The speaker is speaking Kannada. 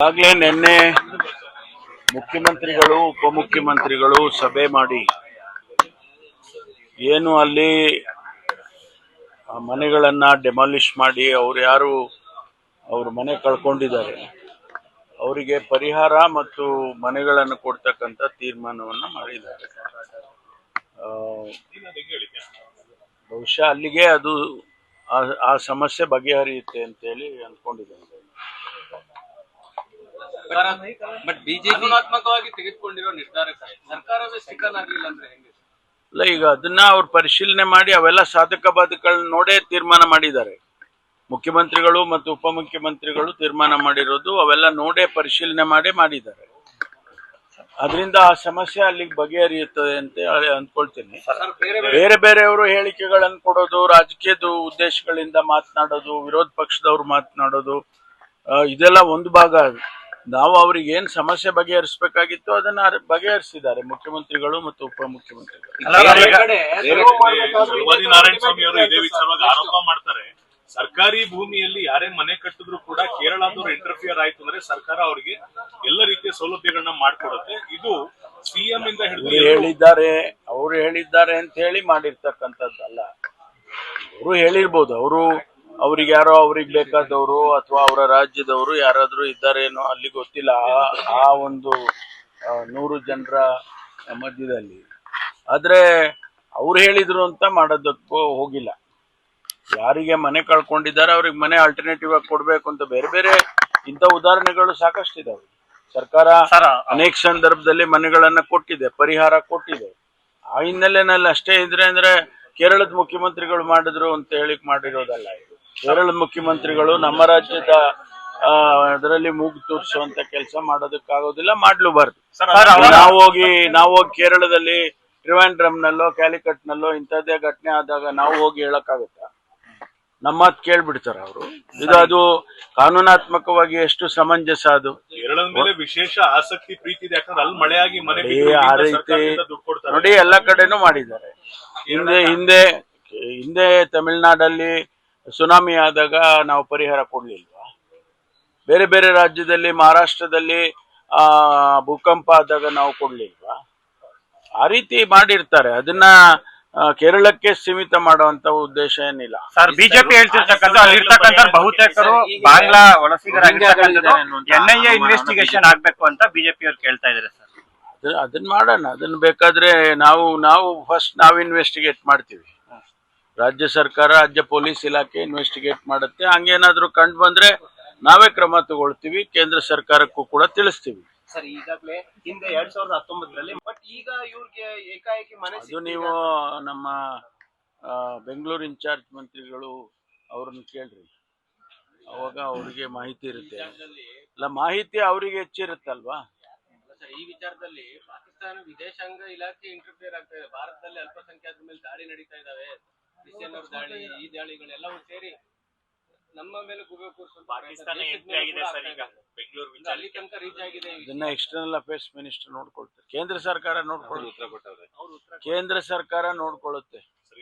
ಈಗಾಗಲೇ ನಿನ್ನೆ ಮುಖ್ಯಮಂತ್ರಿಗಳು, ಉಪಮುಖ್ಯಮಂತ್ರಿಗಳು ಸಭೆ ಮಾಡಿ ಏನು ಅಲ್ಲಿ ಮನೆಗಳನ್ನ ಡೆಮಾಲಿಷ್ ಮಾಡಿ ಅವ್ರು ಯಾರು ಅವ್ರ ಮನೆ ಕಳ್ಕೊಂಡಿದ್ದಾರೆ. ಅವರಿಗೆ ಪರಿಹಾರ ಮತ್ತು ಮನೆಗಳನ್ನು ಕೊಡ್ತಕ್ಕಂಥ ತೀರ್ಮಾನವನ್ನು ಮಾಡಿದ್ದಾರೆ. ಬಹುಶಃ ಅಲ್ಲಿಗೆ ಅದು ಆ ಸಮಸ್ಯೆ ಬಗೆಹರಿಯುತ್ತೆ ಅಂತೇಳಿ ಅಂದ್ಕೊಂಡಿದ್ದೇನೆ. ಬಟ್ ಬಿಜೆಪಿ ತೆಗೆದುಕೊಂಡಿರೋ ನಿರ್ಧಾರಕ್ಕೆ ಸರ್ಕಾರವೇ ಸ್ಟಿಕನ್ ಆಗ್ಲಿಲ್ಲ ಅಂದ್ರೆ ಹೆಂಗೆ ಅಲ್ಲ ಈಗ ಅದನ್ನ ಅವ್ರು ಪರಿಶೀಲನೆ ಮಾಡಿ ಅವೆಲ್ಲ ಸಾಧಕ ಬಾಧಕಗಳನ್ನ ನೋಡೇ ತೀರ್ಮಾನ ಮಾಡಿದ್ದಾರೆ. ಮುಖ್ಯಮಂತ್ರಿಗಳು ಮತ್ತು ಉಪಮುಖ್ಯಮಂತ್ರಿಗಳು ತೀರ್ಮಾನ ಮಾಡಿರೋದು ಅವೆಲ್ಲ ನೋಡೇ ಪರಿಶೀಲನೆ ಮಾಡಿ ಮಾಡಿದ್ದಾರೆ. ಅದರಿಂದ ಆ ಸಮಸ್ಯೆ ಅಲ್ಲಿಗೆ ಬಗೆಹರಿಯುತ್ತದೆ ಅಂತ ಅಂದ್ಕೊಳ್ತೀನಿ. ಬೇರೆ ಬೇರೆ ಬೇರೆಯವರು ಹೇಳಿಕೆಗಳನ್ನು ಕೊಡೋದು ರಾಜಕೀಯದ ಉದ್ದೇಶಗಳಿಂದ ಮಾತನಾಡೋದು ವಿರೋಧ ಪಕ್ಷದವ್ರು ಮಾತನಾಡೋದು ಇದೆಲ್ಲ ಒಂದು ಭಾಗ ನಾವು ಅವ್ರಿಗೆ ಏನ್ ಸಮಸ್ಯೆ ಬಗೆಹರಿಸಬೇಕಾಗಿತ್ತು ಅದನ್ನ ಅರ್- ಬಗೆಹರಿಸಿದ್ದಾರೆ ಮುಖ್ಯಮಂತ್ರಿಗಳು ಮತ್ತು ಉಪಮುಖ್ಯಮಂತ್ರಿಗಳು. ನಾರಾಯಣ ಸ್ವಾಮಿ ಅವರು ಇದೇ ವಿಚಾರವಾಗಿ ಆರೋಪ ಮಾಡ್ತಾರೆ. ಸರ್ಕಾರಿ ಭೂಮಿಯಲ್ಲಿ ಯಾರೇ ಮನೆ ಕಟ್ಟಿದ್ರು ಕೂಡ ಕೇರಳದವ್ರು ಇಂಟರ್ಫಿಯರ್ ಆಯ್ತು ಅಂದ್ರೆ ಸರ್ಕಾರ ಅವರಿಗೆ ಎಲ್ಲ ರೀತಿಯ ಸೌಲಭ್ಯಗಳನ್ನ ಮಾಡ್ಕೊಡುತ್ತೆ. ಇದು ಸಿಎಂ ಇಂದ ಹಿಡಿದು ಇವ್ರು ಹೇಳಿದ್ದಾರೆ ಅವರು ಹೇಳಿದ್ದಾರೆ ಅಂತ ಹೇಳಿ ಮಾಡಿರ್ತಕ್ಕಂಥದ್ದಲ್ಲ. ಅವರು ಹೇಳಿರ್ಬೋದು ಅವರು ಅವ್ರಿಗೆ ಯಾರೋ ಅವ್ರಿಗೆ ಬೇಕಾದವರು ಅಥವಾ ಅವರ ರಾಜ್ಯದವರು ಯಾರಾದ್ರೂ ಇದ್ದಾರೇನೋ ಅಲ್ಲಿ ಗೊತ್ತಿಲ್ಲ. ಆ- ಒಂದು ನೂರು ಜನರ ಮಧ್ಯದಲ್ಲಿ. ಆದ್ರೆ ಅವ್ರು ಹೇಳಿದ್ರು ಅಂತ ಮಾಡೋದಕ್ಕೂ ಹೋಗಿಲ್ಲ. ಯಾರಿಗೆ ಮನೆ ಕಳ್ಕೊಂಡಿದ್ದಾರೆ ಅವ್ರಿಗೆ ಮನೆ ಆಲ್ಟರ್ನೇಟಿವ್ ಆಗಿ ಕೊಡ್ಬೇಕು ಅಂತ ಬೇರೆ ಬೇರೆ ಇಂಥ ಉದಾಹರಣೆಗಳು ಸಾಕಷ್ಟಿದಾವೆ. ಸರ್ಕಾರ ಅನೇಕ ಸಂದರ್ಭದಲ್ಲಿ ಮನೆಗಳನ್ನ ಕೊಟ್ಟಿದೆ ಪರಿಹಾರ ಕೊಟ್ಟಿದೆ. ಆ ಹಿನ್ನೆಲೆನಲ್ಲಿ ಅಷ್ಟೇ ಇದ್ರೆ ಅಂದ್ರೆ ಕೇರಳದ ಮುಖ್ಯಮಂತ್ರಿಗಳು ಮಾಡಿದ್ರು ಅಂತ ಹೇಳಿ ಮಾಡಿರೋದಲ್ಲ ಇದು ಕೇರಳದ ಮುಖ್ಯಮಂತ್ರಿಗಳು ನಮ್ಮ ರಾಜ್ಯದ ಅದರಲ್ಲಿ ಮೂಗು ತೋರಿಸುವಂತ ಕೆಲಸ ಮಾಡೋದಕ್ಕಾಗೋದಿಲ್ಲ ಮಾಡ್ಲೂಬಾರ್ದು ನಾವು ಹೋಗಿ ನಾವು ಹೋಗಿ ಕೇರಳದಲ್ಲಿ ಟ್ರಿವಾಂಡ್ರಮ್ನಲ್ಲೋ ಕ್ಯಾಲಿಕಟ್ನಲ್ಲೋ ಇಂಥದ್ದೇ ಘಟನೆ ಆದಾಗ ನಾವು ಹೋಗಿ ಹೇಳಕ್ಕಾಗುತ್ತಾ? ನಮ್ಮ ಮಾತು ಕೇಳ್ಬಿಡ್ತಾರ ಅವರು. ಇದು ಅದು ಕಾನೂನಾತ್ಮಕವಾಗಿ ಎಷ್ಟು ಸಮಂಜಸ ಅದು. ಕೇರಳದ ಮೇಲೆ ವಿಶೇಷ ಆಸಕ್ತಿ ಪ್ರೀತಿ ಇದೆ. ಯಾಕಂದ್ರೆ ಅಲ್ಲಿ ಮಳೆಯಾಗಿ ಮನೆ ಬಿದ್ದು ಆ ರೀತಿ ಸರ್ಕಾರದಿಂದ ದುಡ್ಡು ಕೊಡ್ತಾರೆ. ನೋಡಿ ಎಲ್ಲ ಕಡೆನೂ ಮಾಡಿದ್ದಾರೆ. ಹಿಂದೆ ಹಿಂದೆ ಹಿಂದೆ ತಮಿಳ್ನಾಡಲ್ಲಿ ಸುನಾಮಿ ಆದಾಗ ನಾವು ಪರಿಹಾರ ಕೊಡ್ಲಿಲ್ವಾ? ಬೇರೆ ಬೇರೆ ರಾಜ್ಯದಲ್ಲಿ ಮಹಾರಾಷ್ಟ್ರದಲ್ಲಿ ಆ ಭೂಕಂಪ ಆದಾಗ ನಾವು ಕೊಡ್ಲಿಲ್ವಾ? ಆ ರೀತಿ ಮಾಡಿರ್ತಾರೆ. ಅದನ್ನ ಕೇರಳಕ್ಕೆ ಸೀಮಿತ ಮಾಡುವಂತ ಉದ್ದೇಶ ಏನಿಲ್ಲ. ಸರ್ ಬಿಜೆಪಿ ಹೇಳ್ತಿರ್ತಕ್ಕಂಥ ಅಲ್ಲಿರ್ತಕ್ಕಂಥ ಬಹುತೇಕರು ಬಾಂಗ್ಲಾ ಎನ್ಐಎ ಇನ್ವೆಸ್ಟಿಗೇಷನ್ ಆಗ್ಬೇಕು ಅಂತ ಬಿಜೆಪಿ ಅವ್ರು ಕೇಳ್ತಾ ಇದಾರೆ ಸರ್. ಅದು ಅದನ್ನ ಮಾಡೋಣ. ಅದನ್ನ ಬೇಕಾದ್ರೆ ನಾವು ನಾವು ಫಸ್ಟ್ ನಾವು ಇನ್ವೆಸ್ಟಿಗೇಟ್ ಮಾಡ್ತೀವಿ. ರಾಜ್ಯ ಸರ್ಕಾರ ರಾಜ್ಯ ಪೊಲೀಸ್ ಇಲಾಖೆ ಇನ್ವೆಸ್ಟಿಗೇಟ್ ಮಾಡುತ್ತೆ. ಹಂಗೇನಾದ್ರೂ ಕಂಡು ಬಂದ್ರೆ ನಾವೇ ಕ್ರಮ ತಗೊಳ್ತೀವಿ ಕೇಂದ್ರ ಸರ್ಕಾರಕ್ಕೂ ಕೂಡ ತಿಳಿಸ್ತೀವಿ. ಸರ್ ಈಗಾಗಲೇ ಹಿಂದೆ ಎರಡ್ ಸಾವಿರದ ಹತ್ತೊಂಬತ್ತರಲ್ಲಿ ಬಟ್ ಈಗ ಇವ್ರಿಗೆ ಏಕಾಏಕಿ ಮನೆ ಅದು ನೀವು ನಮ್ಮ ಬೆಂಗಳೂರು ಇನ್ಚಾರ್ಜ್ ಮಂತ್ರಿಗಳು ಅವ್ರನ್ನ ಕೇಳ್ರಿ. ಅವಾಗ ಅವರಿಗೆ ಮಾಹಿತಿ ಇರುತ್ತೆ. ಅಲ್ಲ ಮಾಹಿತಿ ಅವರಿಗೆ ಹೆಚ್ಚಿರುತ್ತಲ್ವಾ ಸರ್ ಈ ವಿಚಾರದಲ್ಲಿ ಪಾಕಿಸ್ತಾನ ವಿದೇಶಾಂಗ ಇಲಾಖೆ ಇಂಟರ್ಫಿಯರ್ ಆಗ್ತಾ ಇದೆ. ಭಾರತದಲ್ಲಿ ಅಲ್ಪಸಂಖ್ಯಾತರ ಮೇಲೆ ದಾಳಿ ನಡೀತಾ ಇದಾವೆ. ದಾಳಿ ಈ ದಾಳಿಗಳೆಲ್ಲವೂ ಸೇರಿ ನಮ್ಮ ಮೇಲೆ ಗುಬೆ ಕೂರಿಸುವಂತ ಪಾಕಿಸ್ತಾನ ದೇಶದ ಆಗಿದೆ ಸರ್ ಈಗ. ಇದೆ. ಬೆಂಗಳೂರು ಇದು ಅಲ್ಲಿ ತನಕ ರೀಚ್ ಆಗಿದೆ ಈ ಇದನ್ನ ಎಕ್ಸ್ಟರ್ನಲ್ ಅಫೇರ್ಸ್ ಮಿನಿಸ್ಟರ್ ನೋಡ್ಕೊಳ್ತಾರೆ. ಕೇಂದ್ರ ಸರ್ಕಾರ ನೋಡ್ಕೊಳ್ಳುತ್ತೆ. ಅವ್ರು ಉತ್ತರ ಕೇಂದ್ರ ಸರ್ಕಾರ ನೋಡ್ಕೊಳ್ಳುತ್ತೆ.